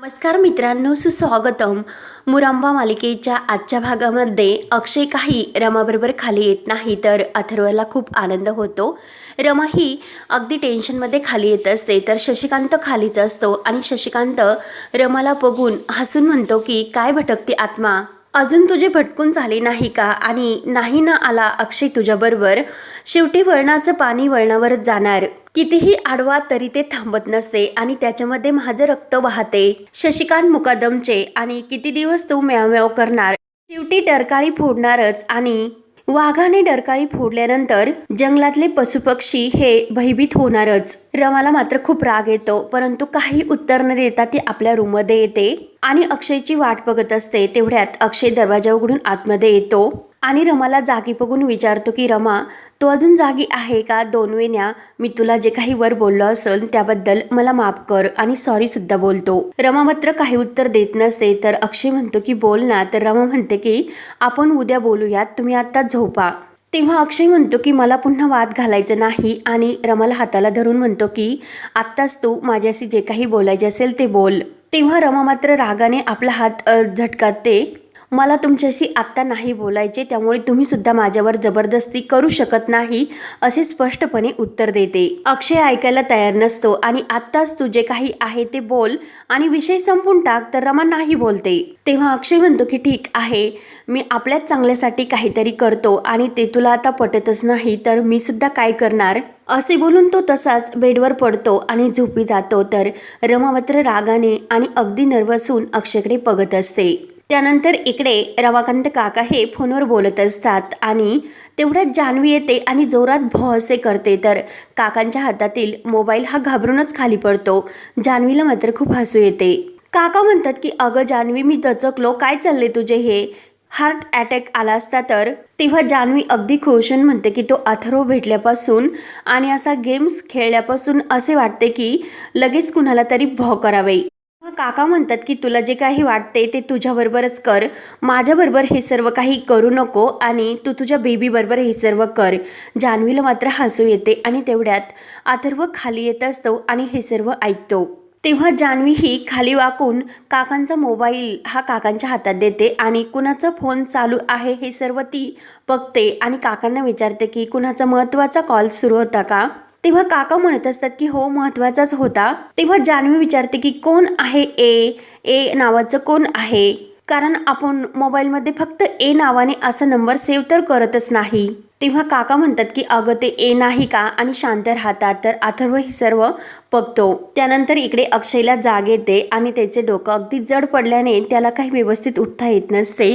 नमस्कार मित्रांनो सुस्वागतम. मुरांबा मालिकेच्या आजच्या भागामध्ये अक्षय काही रमाबरोबर खाली येत नाही तर अथर्वला खूप आनंद होतो. रमा ही अगदी टेन्शनमध्ये खाली येत असते तर शशिकांत खालीच असतो आणि शशिकांत रमाला बघून हसून म्हणतो की काय भटकते आत्मा? अजून तुझे भटकून झाले नाही का? आणि नाही ना आला अक्षय तुझ्याबरोबर शेवटी वळणाचं पाणी वळणावरच जाणार. कितीही आडवा तरी ते थांबत नसते आणि त्याच्यामध्ये माझं रक्त वाहते. शशिकांत मुकादमचे आणि किती दिवस तू म्याव म्याव करणार? शेवटी डरकाळी फोडणारच आणि वाघाने डरकाळी फोडल्यानंतर जंगलातले पशुपक्षी हे भयभीत होणारच. रमाला मात्र खूप राग येतो परंतु काही उत्तर न देता ती आपल्या रूममध्ये येते आणि अक्षयची वाट बघत असते. तेवढ्यात अक्षय दरवाजा उघडून आतमध्ये येतो. आणि रमाला जागी बघून विचारतो की रमा तू अजून जागी आहे का? दोन वेण्या मी तुला जे काही वर बोललो असेल त्याबद्दल मला माफ कर आणि सॉरी सुद्धा बोलतो. रमा मात्र काही उत्तर देत नसते तर अक्षय म्हणतो की बोल ना. तर रमा म्हणते की आपण उद्या बोलूयात तुम्ही आत्ता झोपा. तेव्हा अक्षय म्हणतो की मला पुन्हा वाद घालायचं नाही. आणि रमाला हाताला धरून म्हणतो की आत्ताच तू माझ्याशी जे काही बोलायचे असेल ते बोल. तेव्हा रमा मात्र रागाने आपला हात झटकाते. मला तुमच्याशी आत्ता नाही बोलायचे त्यामुळे तुम्ही सुद्धा माझ्यावर जबरदस्ती करू शकत नाही असे स्पष्टपणे उत्तर देते. अक्षय ऐकायला तयार नसतो आणि आत्ताच तू जे काही आहे ते बोल आणि विषय संपून टाक तर रमा नाही बोलते. तेव्हा अक्षय म्हणतो की ठीक आहे मी आपल्याच चांगल्यासाठी काहीतरी करतो आणि ते तुला आता पटतच नाही तर मी सुद्धा काय करणार? असे बोलून तो तसाच बेडवर पडतो आणि झोपी जातो तर रमा मात्र रागाने आणि अगदी नर्वस होऊन अक्षयकडे बघत असते. त्यानंतर इकडे रमाकांत काका हे फोनवर बोलत असतात आणि तेवढ्यात जान्हवी येते आणि जोरात भो असे करते. तर काकांच्या हातातील मोबाईल हा घाबरूनच खाली पडतो. जान्हवीला मात्र खूप हसू येते. काका म्हणतात की अगं जान्हवी मी दचकलो. काय चालले तुझे हे? हार्ट अटॅक आला असता तर तेव्हा जान्हवी अगदी खुशून म्हणते की तो अथर्व भेटल्यापासून आणि असा गेम्स खेळल्यापासून असे वाटते की लगेच कुणाला तरी भो करावे. मग काका म्हणतात की तुला जे काही वाटते ते तुझ्याबरोबरच कर. माझ्याबरोबर हे सर्व काही करू नको आणि तू तुझ्या बेबीबरोबर हे सर्व कर. जान्हवीला मात्र हसू येते आणि तेवढ्यात अथर्व खाली येत असतो आणि हे सर्व ऐकतो. तेव्हा जान्हवी ही खाली वाकून काकांचा मोबाईल हा काकांच्या हातात देते आणि कुणाचा फोन चालू आहे हे सर्व ती बघते आणि काकांना विचारते की कुणाचा महत्त्वाचा कॉल सुरू होता का? तेव्हा काका म्हणत असतात की हो महत्त्वाचाच होता. तेव्हा जान्हवी विचारते की कोण आहे ए ए नावाचं कोण आहे? कारण आपण मोबाईलमध्ये फक्त ए नावाने असा नंबर सेव्ह तर करतच नाही. तेव्हा काका म्हणतात की अगं ते ए नाही का? आणि शांत राहतात. तर अथर्व हे सर्व बघतो. त्यानंतर इकडे अक्षयला जाग येते आणि त्याचे डोकं अगदी जड पडल्याने त्याला काही व्यवस्थित उठता येत नसते.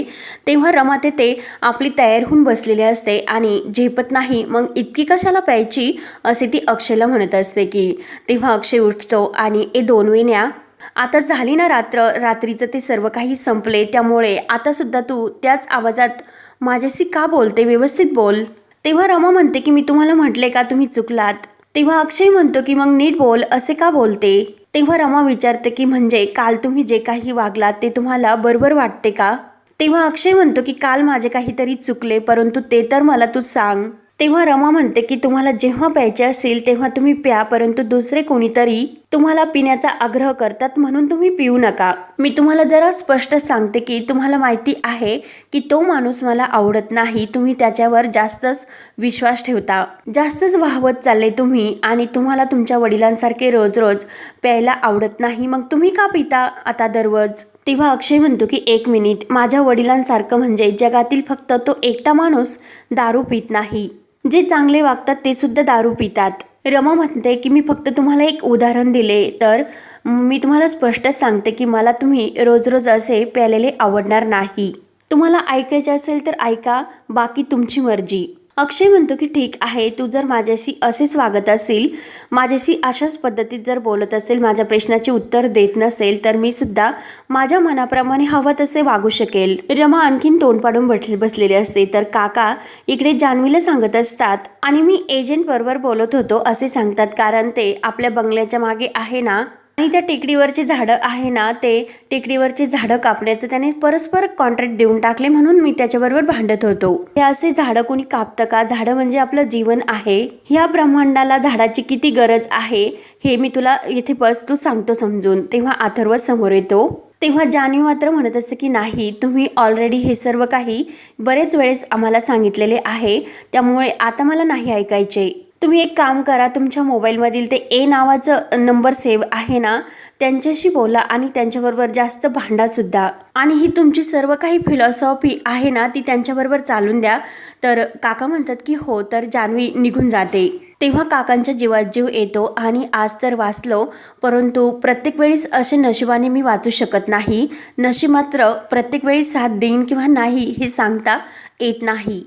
तेव्हा रमा ते आपली तयार होऊन बसलेली असते आणि झेपत नाही. मग इतकी कशाला प्यायची? असे ती अक्षयला म्हणत असते की तेव्हा अक्षय उठतो आणि ए दोन वेण्या आता झाली ना रात्र. रात्रीचं ते सर्व काही संपले. त्यामुळे आतासुद्धा तू त्याच आवाजात माझ्याशी का बोलते व्यवस्थित बोल. तेव्हा रमा म्हणते की मी तुम्हाला म्हटले का तुम्ही चुकलात? तेव्हा अक्षय म्हणतो की मग नीट बोल असे का बोलते? तेव्हा रमा विचारते की म्हणजे काल तुम्ही जे काही वागलात ते तुम्हाला बरोबर वाटते का? तेव्हा अक्षय म्हणतो की काल माझे काहीतरी चुकले परंतु ते तर मला तू सांग. तेव्हा रमा म्हणते की तुम्हाला जेव्हा प्यायचे असेल तेव्हा तुम्ही प्या परंतु दुसरे कोणीतरी तुम्हाला पिण्याचा आग्रह करतात म्हणून तुम्ही पिऊ नका. मी तुम्हाला जरा स्पष्ट सांगते की तुम्हाला माहिती आहे की तो माणूस मला आवडत नाही तुम्ही त्याच्यावर जास्तच विश्वास ठेवता. जास्तच वाहवत चालले तुम्ही आणि तुम्हाला तुमच्या वडिलांसारखे रोज रोज प्यायला आवडत नाही मग तुम्ही का पिता आता दररोज? तेव्हा अक्षय म्हणतो की एक मिनिट माझ्या वडिलांसारखं म्हणजे जगातील फक्त तो एकटा माणूस दारू पित नाही. जे चांगले वागतात ते सुद्धा दारू पितात. रमा म्हणते की मी फक्त तुम्हाला एक उदाहरण दिले तर मी तुम्हाला स्पष्ट सांगते की मला तुम्ही रोज रोज असे प्यालेले आवडणार नाही. तुम्हाला ऐकायचे असेल तर ऐका बाकी तुमची मर्जी. अक्षय म्हणतो की ठीक आहे तू जर माझ्याशी असेच वागत असेल माझ्याशी अशाच पद्धतीत जर बोलत असेल माझ्या प्रश्नाचे उत्तर देत नसेल तर मी सुद्धा माझ्या मनाप्रमाणे हवं तसे वागू शकेल. रमा आणखीन तोंड पाडून बसले बसलेले असते तर काका इकडे जान्हवीला सांगत असतात आणि मी एजंट बरोबर बोलत होतो असे सांगतात कारण ते आपल्या बंगल्याच्या मागे आहे ना? आणि त्या टेकडीवरची झाडं आहे ना ते टेकडीवरची झाडं कापण्याचं त्याने परस्पर कॉन्ट्रॅक्ट देऊन टाकले म्हणून मी त्याच्याबरोबर भांडत होतो. हे असे झाडं कोणी कापतं का? झाडं म्हणजे आपलं जीवन आहे. ह्या ब्रह्मांडाला झाडाची किती गरज आहे हे मी तुला इथे बस तू सांगतो समजून. तेव्हा अथर्व समोर येतो. तेव्हा जान्हवी मात्र म्हणत असते की नाही तुम्ही ऑलरेडी हे सर्व काही बरेच वेळेस आम्हाला सांगितलेले आहे. त्यामुळे आता मला नाही ऐकायचे. तुम्ही एक काम करा तुमच्या मोबाईलमधील ते ए नावाचं नंबर सेव्ह आहे ना त्यांच्याशी बोला आणि त्यांच्याबरोबर जास्त भांडासुद्धा आणि ही तुमची सर्व काही फिलॉसॉफी आहे ना ती त्यांच्याबरोबर चालून द्या. तर काका म्हणतात की हो तर जान्हवी निघून जाते. तेव्हा काकांच्या जीवात जीव येतो आणि आज तर वाचलो परंतु प्रत्येक वेळेस असे नशिबाने मी वाचू शकत नाही. नशीब मात्र प्रत्येक वेळी साथ देईन किंवा नाही हे सांगता येत नाही.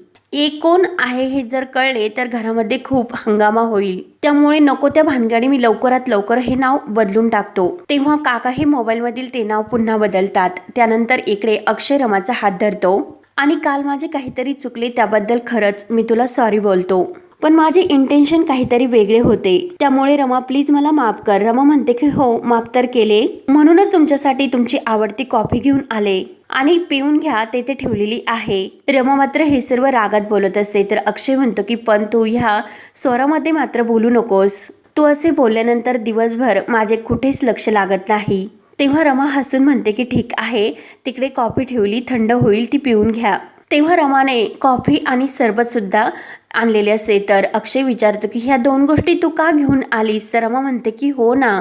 कोण आहे हे जर कळले तर घरामध्ये खूप हंगामा होईल. त्यामुळे नको त्या भानगडी मी लवकरात लवकर हे नाव बदलून टाकतो. तेव्हा काका हे मोबाईलमधील ते नाव पुन्हा बदलतात. त्यानंतर इकडे अक्षय रमाचा हात धरतो. आणि काल माझे काहीतरी चुकले त्याबद्दल खरंच मी तुला सॉरी बोलतो. पण माझे इंटेन्शन काहीतरी वेगळे होते. त्यामुळे रमा प्लीज मला माफ कर. रमा म्हणते की हो माफ तर केले. म्हणूनच तुमच्यासाठी तुमची आवडती कॉफी घेऊन आले. आणि पिऊन घ्या तेथे ठेवलेली आहे. रमा मात्र हे सर्व रागात बोलत असते. तर अक्षय म्हणतो की पण तू ह्या स्वरामध्ये मात्र बोलू नकोस. तू असे बोलल्यानंतर दिवसभर माझे कुठेच लक्ष लागत नाही. तेव्हा रमा हसून म्हणते की ठीक आहे तिकडे कॉफी ठेवली थंड होईल ती पिऊन घ्या. तेव्हा रमाने कॉफी आणि सरबत सुद्धा आणलेले असते. तर अक्षय विचारतो की ह्या दोन गोष्टी तू का घेऊन आलीस? तर रमा म्हणते की हो ना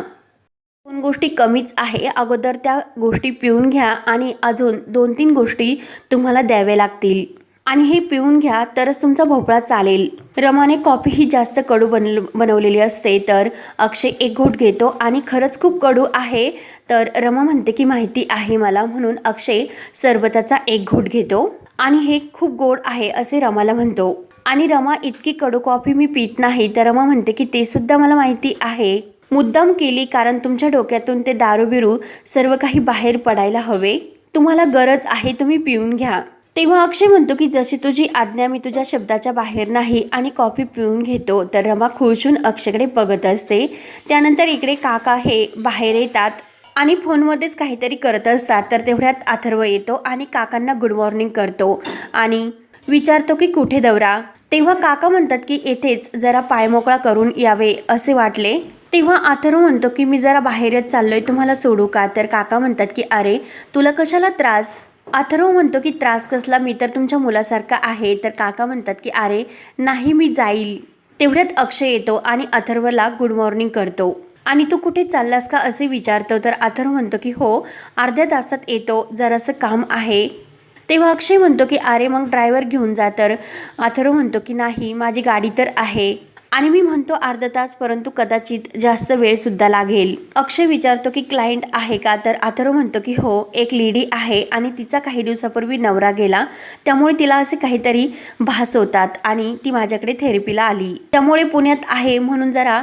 दोन गोष्टी कमीच आहे. अगोदर त्या गोष्टी पिऊन घ्या आणि अजून दोन तीन गोष्टी तुम्हाला द्याव्या लागतील. आणि हे पिऊन घ्या तरच तुमचा भोपळा चालेल. रमाने कॉफी ही जास्त कडू बनल बनवलेली असते तर अक्षय एक घोट घेतो आणि खरंच खूप कडू आहे. तर रमा म्हणते की माहिती आहे मला म्हणून अक्षय सरबताचा एक घोट घेतो. आणि हे खूप गोड आहे असे रमाला म्हणतो. आणि रमा इतकी कडू कॉफी मी पित नाही तर रमा म्हणते की ते सुद्धा मला माहिती आहे. मुद्दाम केली कारण तुमच्या डोक्यातून ते दारू बिरू सर्व काही बाहेर पडायला हवे. तुम्हाला गरज आहे तुम्ही पिऊन घ्या. तेव्हा अक्षय म्हणतो की जशी तुझी आज्ञा मी तुझ्या शब्दाच्या बाहेर नाही आणि कॉफी पिऊन घेतो तर रमा खुश होऊन अक्षयकडे बघत असते. त्यानंतर इकडे काका हे बाहेर येतात आणि फोनमध्येच काहीतरी करत असतात तर तेवढ्यात अथर्व येतो आणि काकांना गुड मॉर्निंग करतो आणि विचारतो की कुठे दौरा? तेव्हा काका म्हणतात की येथेच जरा पाय मोकळा करून यावे असे वाटले. तेव्हा अथर्व म्हणतो की मी जरा बाहेरच चाललोय तुम्हाला सोडू का? तर काका म्हणतात की अरे तुला कशाला त्रास? अथर्व म्हणतो की त्रास कसला? मी तर तुमच्या मुलासारखा आहे. तर काका म्हणतात की अरे नाही मी जाईल. तेवढ्यात अक्षय येतो आणि अथर्वला गुड मॉर्निंग करतो. आणि तू कुठे चाललास का? असे विचारतो. तर अथर्व म्हणतो की हो अर्ध्या तासात येतो. जरासं काम आहे. तेव्हा अक्षय म्हणतो की अरे मग ड्रायव्हर घेऊन जा. तर अथर्व म्हणतो की नाही माझी गाडी तर आहे. आणि मी म्हणतो अर्धा तास परंतु कदाचित जास्त वेळसुद्धा लागेल. अक्षय विचारतो की क्लायंट आहे का? तर आथरो म्हणतो की हो एक लेडी आहे आणि तिचा काही दिवसापूर्वी नवरा गेला. त्यामुळे तिला असे काहीतरी भास होतात आणि ती माझ्याकडे थेरपीला आली. त्यामुळे पुण्यात आहे म्हणून जरा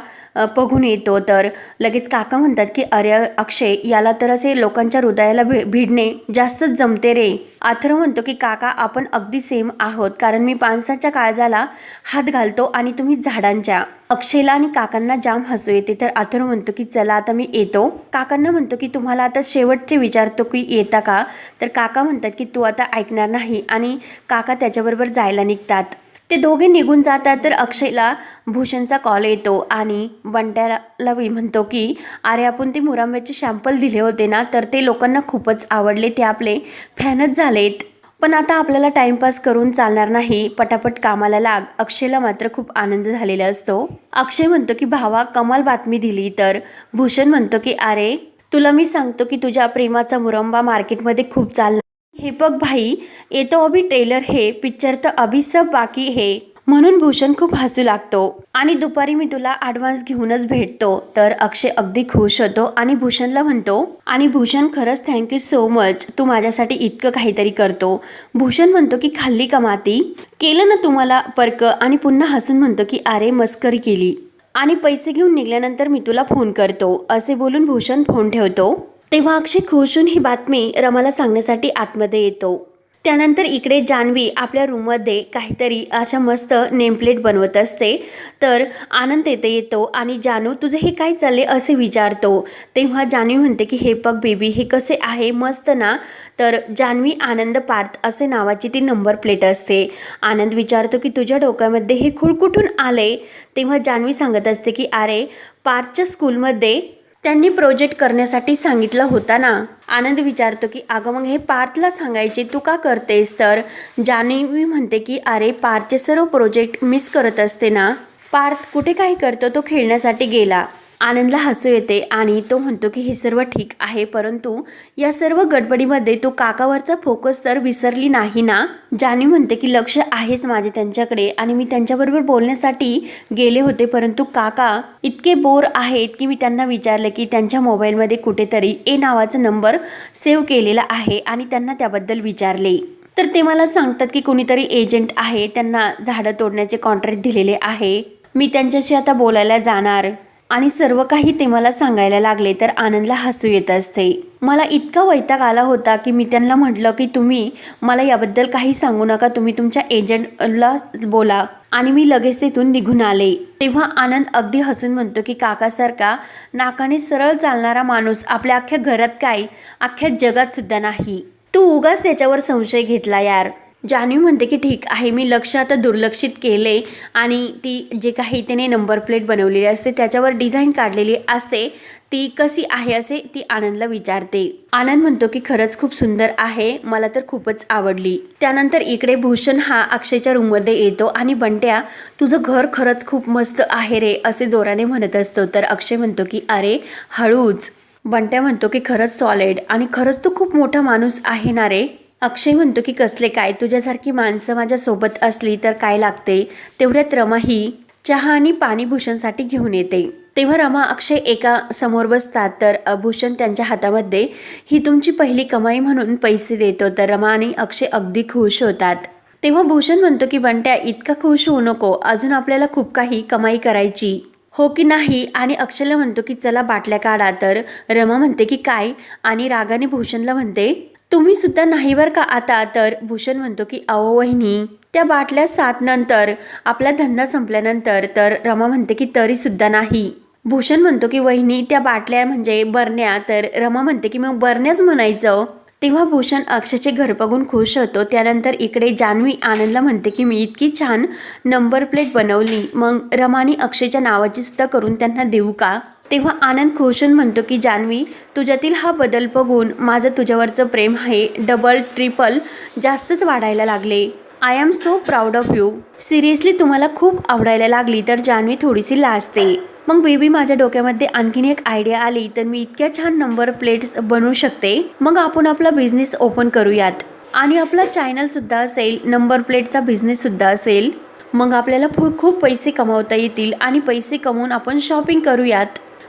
बघून येतो. तर लगेच काका म्हणतात की अरे अक्षय याला तर असे लोकांच्या हृदयाला भि भिडणे जास्तच जमते रे. आथरव म्हणतो की काका आपण अगदी सेम आहोत. कारण मी माणसाच्या काळजाला हात घालतो आणि तुम्ही झाडांच्या. अक्षयला आणि काकांना जाम हसू येते. तर अथर्व म्हणतो की चला आता मी येतो. काकांना म्हणतो की तुम्हाला आता शेवटचे विचारतो की येता का? तर काका म्हणतात की तू आता ऐकणार नाही. आणि काका त्याच्याबरोबर जायला निघतात. ते दोघे निघून जातात तर अक्षयला भूषणचा कॉल येतो आणि बंट्याला म्हणतो की अरे आपण ते मुरांब्याचे शॅम्पल दिले होते ना तर ते लोकांना खूपच आवडले. ते आपले फॅनच झालेत. पण आता आपल्याला टाइमपास करून चालणार नाही. पटापट कामाला लाग. अक्षयला मात्र खूप आनंद झालेला असतो. अक्षय म्हणतो की भावा कमाल बातमी दिली. तर भूषण म्हणतो की अरे तुला मी सांगतो की तुझ्या प्रेमाचा मुरंबा मार्केटमध्ये खूप चालणार हे बघ भाई येतो अभी ट्रेलर हे पिक्चर तर अभी सब बाकी हे. म्हणून भूषण खूप हसू लागतो आणि दुपारी मी तुला ॲडव्हान्स घेऊनच भेटतो. तर अक्षय अगदी खुश होतो आणि भूषणला म्हणतो आणि भूषण खरंच थँक्यू सो मच तू माझ्यासाठी इतकं काहीतरी करतो. भूषण म्हणतो की खाल्ली का माती? केलं ना तुम्हाला पर्क आणि पुन्हा हसून म्हणतो की अरे मस्करी केली. आणि पैसे घेऊन निघाल्यानंतर मी तुला फोन करतो. असे बोलून भूषण फोन ठेवतो. तेव्हा अक्षय खुशून ही बातमी रमाला सांगण्यासाठी आतमध्ये येतो. त्यानंतर इकडे जान्हवी आपल्या रूममध्ये काहीतरी अशा मस्त नेमप्लेट बनवत असते. तर आनंद येते येतो आणि जानू तुझं हे काय चालले असे विचारतो. तेव्हा जान्हवी म्हणते की हे बघ बेबी हे कसे आहे? मस्त ना? तर जान्हवी आनंद पार्थ असे नावाची ती नंबर प्लेट असते. आनंद विचारतो की तुझ्या डोक्यामध्ये हे खूळ कुठून आले तेव्हा जान्हवी सांगत असते की अरे पार्थच्या स्कूलमध्ये त्यांनी प्रोजेक्ट करण्यासाठी सांगितलं होता ना. आनंद विचारतो की अगं मग हे पार्थला सांगायचे तू का करतेस तर? जान्हवी म्हणते की अरे पार्थचे सर्व प्रोजेक्ट मिस करत असते ना. पार्थ कुठे काही करतो तो खेळण्यासाठी गेला. आनंदला हसू येते आणि तो म्हणतो की हे सर्व ठीक आहे परंतु या सर्व गडबडीमध्ये तो काकावरचा फोकस तर विसरली नाही ना? जानी म्हणते की लक्ष आहेच माझे त्यांच्याकडे आणि मी त्यांच्याबरोबर बोलण्यासाठी गेले होते परंतु काका इतके बोर आहेत की मी त्यांना विचारले की त्यांच्या मोबाईलमध्ये कुठेतरी ए नावाचा नंबर सेव्ह केलेला आहे आणि त्यांना त्याबद्दल विचारले. तर ते मला सांगतात की कोणीतरी एजंट आहे त्यांना झाडं तोडण्याचे कॉन्ट्रॅक्ट दिलेले आहे. मी त्यांच्याशी आता बोलायला जाणार. आणि सर्व काही ते मला सांगायला लागले तर आनंदला हसू येत असते. मला इतका वैताग आला होता की मी त्यांना म्हटलं की तुम्ही मला याबद्दल काही सांगू नका तुम्ही तुमच्या एजंटला बोला. आणि मी लगेच तिथून निघून आले. तेव्हा आनंद अगदी हसून म्हणतो की काकासारखा नाकाने सरळ चालणारा माणूस आपल्या अख्ख्या घरात काय? अख्ख्या जगात सुद्धा नाही. तू उगाच त्याच्यावर संशय घेतला यार. जान्हवी म्हणते की ठीक आहे मी लक्ष आता दुर्लक्षित केले आणि ती जे काही त्याने नंबर प्लेट बनवलेली असते त्याच्यावर डिझाईन काढलेली असते ती कशी आहे असे ती आनंदला विचारते. आनंद म्हणतो की खरंच खूप सुंदर आहे मला तर खूपच आवडली. त्यानंतर इकडे भूषण हा अक्षयच्या रूममध्ये येतो आणि बंट्या तुझं घर खरंच खूप मस्त आहे रे असे जोराने म्हणत असतो. तर अक्षय म्हणतो की अरे हळूच. बंट्या म्हणतो की खरंच सॉलिड आणि खरंच तू खूप मोठा माणूस आहे ना रे. अक्षय म्हणतो की कसले काय? तुझ्यासारखी माणसं माझ्यासोबत असली तर काय लागते? तेवढ्यात रमा ही चहा आणि पाणीभूषणसाठी घेऊन येते. तेव्हा रमा अक्षय एका समोर बसतात. तर भूषण त्यांच्या हातामध्ये ही तुमची पहिली कमाई म्हणून पैसे देतो. तर रमा आणि अक्षय अगदी खुश होतात. तेव्हा भूषण म्हणतो की बंट्या इतका खुश होऊ नको. अजून आपल्याला खूप काही कमाई करायची. हो की नाही? आणि अक्षयला म्हणतो की चला बाटल्या काढा. तर रमा म्हणते की काय? आणि रागाने भूषणला म्हणते तुम्ही सुद्धा नाही बरं का आता? तर भूषण म्हणतो की अहो वहिनी त्या बाटल्या सात नंतर आपला धंदा संपल्यानंतर तर रमा म्हणते की तरी सुद्धा नाही. भूषण म्हणतो की वहिनी त्या बाटल्या म्हणजे बरण्या. तर रमा म्हणते की मग बरण्याच म्हणायचं. तेव्हा भूषण अक्षयचे घर बघून खुश होतो. त्यानंतर इकडे जान्हवी आनंदला म्हणते की मी इतकी छान नंबर प्लेट बनवली. मग रमानी अक्षयच्या नावाची सुद्धा करून त्यांना देऊ का? तेव्हा आनंद खुश म्हणतो की जान्हवी तुझ्यातील हा बदल बघून माझं तुझ्यावरचं प्रेम आहे डबल ट्रिपल जास्तच वाढायला लागले. I am so proud of you seriously तुम्हाला खूप आवडायला लागली तर जान्हवी थोडीशी लाजते. मग बेबी माझ्या डोक्यामध्ये आणखीन एक आयडिया आली तर मी इतक्या छान नंबर प्लेट्स बनवू शकते? मग आपण आपला बिझनेस ओपन करूयात. आणि आपला चॅनलसुद्धा असेल नंबर प्लेटचा बिझनेससुद्धा असेल. मग आपल्याला खूप खूप पैसे कमावता येतील आणि पैसे कमवून आपण शॉपिंग करूयात.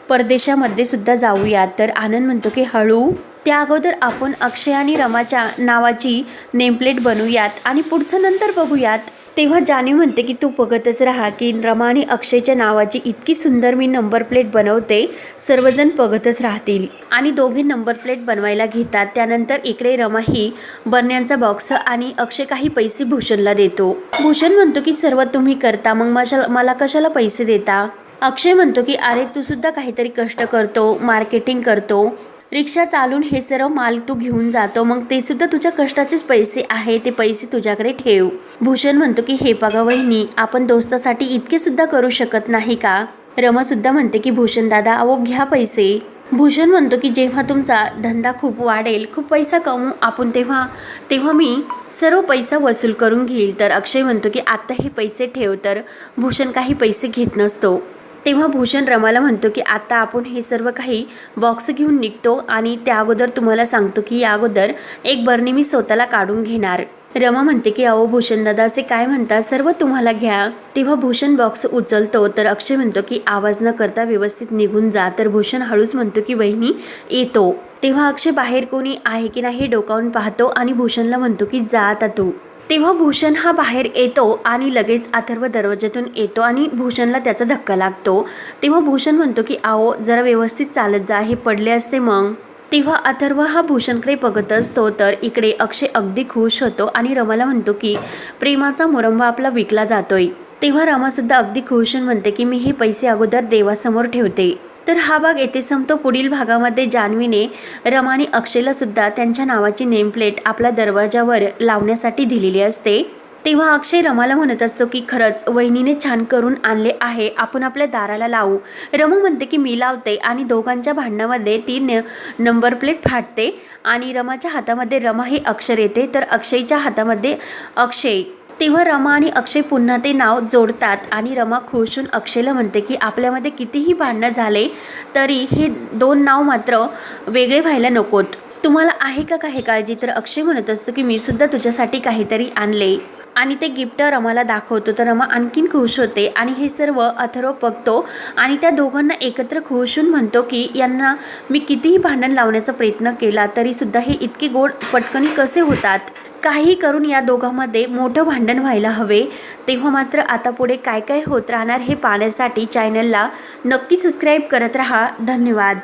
परदेशामध्ये सुद्धा जाऊयात तर आनंद म्हणतो की हळू त्या अगोदर आपण अक्षय आणि रमाच्या नावाची नेमप्लेट बनवूयात आणि पुढचं नंतर बघूयात. तेव्हा जानी म्हणते की तू बघतच राहा की रमा आणि अक्षयच्या नावाची इतकी सुंदर मी नंबर प्लेट बनवते सर्वजण बघतच राहतील. आणि दोघे नंबर प्लेट बनवायला घेतात. त्यानंतर इकडे रमा ही बरण्यांचा बॉक्स आणि अक्षय काही पैसे भूषणला देतो. भूषण म्हणतो की सर्व तुम्ही करता मग माझ्या मला कशाला पैसे देता? अक्षय म्हणतो की अरे तू सुद्धा काहीतरी कष्ट करतो मार्केटिंग करतो. रिक्षा चालून हे सर्व माल तू घेऊन जातो. मग ते सुद्धा तुझ्या कष्टाचेच पैसे आहे ते पैसे तुझ्याकडे ठेव. भूषण म्हणतो की हे बघा वहिनी आपण दोस्तासाठी इतके सुद्धा करू शकत नाही का? रमा सुद्धा म्हणते की भूषण दादा अहो घ्या पैसे. भूषण म्हणतो की जेव्हा तुमचा धंदा खूप वाढेल खूप पैसा कमवू आपण तेव्हा तेव्हा मी सर्व पैसा वसूल करून घेईल. तर अक्षय म्हणतो की आत्ता हे पैसे ठेव. तर भूषण काही पैसे घेत नसतो. तेव्हा भूषण रमाला म्हणतो की आता आपण हे सर्व काही बॉक्स घेऊन निघतो आणि त्या अगोदर तुम्हाला सांगतो की या अगोदर एक बरणी मी स्वतःला काढून घेणार. रमा म्हणते की अहो भूषण दादा असे काय म्हणता? सर्व तुम्हाला घ्या. तेव्हा भूषण बॉक्स उचलतो तर अक्षय म्हणतो की आवाज न करता व्यवस्थित निघून जा. तर भूषण हळूच म्हणतो की वहिनी येतो. तेव्हा अक्षय बाहेर कोणी आहे की नाही हे डोकावून पाहतो आणि भूषणला म्हणतो की जा आता तू. तेव्हा भूषण हा बाहेर येतो आणि लगेच अथर्व दरवाज्यातून येतो आणि भूषणला त्याचा धक्का लागतो. तेव्हा भूषण म्हणतो की आओ जरा व्यवस्थित चालत जा हे पडले असते मग. तेव्हा अथर्व हा भूषणकडे बघत असतो तर इकडे अक्षय अगदी खुश होतो आणि रमाला म्हणतो की प्रेमाचा मुरंबा आपला विकला जातोय. तेव्हा रमासुद्धा अगदी खुश होऊन म्हणते की मी हे पैसे अगोदर देवासमोर ठेवते. तर हा भाग येथे संपतो. पुढील भागामध्ये जान्हवीने रमाने अक्षयलासुद्धा त्यांच्या नावाची नेमप्लेट आपल्या दरवाजावर लावण्यासाठी दिलेली असते. तेव्हा अक्षय रमाला म्हणत असतो की खरंच वहिनीने छान करून आणले आहे. आपण आपल्या दाराला लावू. रमा म्हणते की मी लावते आणि दोघांच्या भांडणामध्ये ती न नंबर प्लेट फाटते आणि रमाच्या हातामध्ये रमा हे अक्षर येते. तर अक्षयच्या हातामध्ये अक्षय तेव्हा रमा आणि अक्षय पुन्हा ते नाव जोडतात आणि रमा खुशून अक्षयला म्हणते की आपल्यामध्ये कितीही भांडणं झाले तरी हे दोन नाव मात्र वेगळे व्हायला नकोत. तुम्हाला आहे का काही काळजी? तर अक्षय म्हणत असतो की मी सुद्धा तुझ्यासाठी काहीतरी आणले. आणि ते गिफ्ट रमाला दाखवतो. तर रमा आणखीन खुश होते आणि हे सर्व अथर्व बघतो आणि त्या दोघांना एकत्र खुशून म्हणतो की यांना मी कितीही भांडण लावण्याचा प्रयत्न केला तरीसुद्धा हे इतके गोड पटकनी कसे होतात? काही करून या दोघांमध्ये मोठं भांडण व्हायला हवे. तेव्हा मात्र आता पुढे काय काय होत राहणार हे पाहण्यासाठी चॅनलला नक्की सबस्क्राईब करत राहा. धन्यवाद.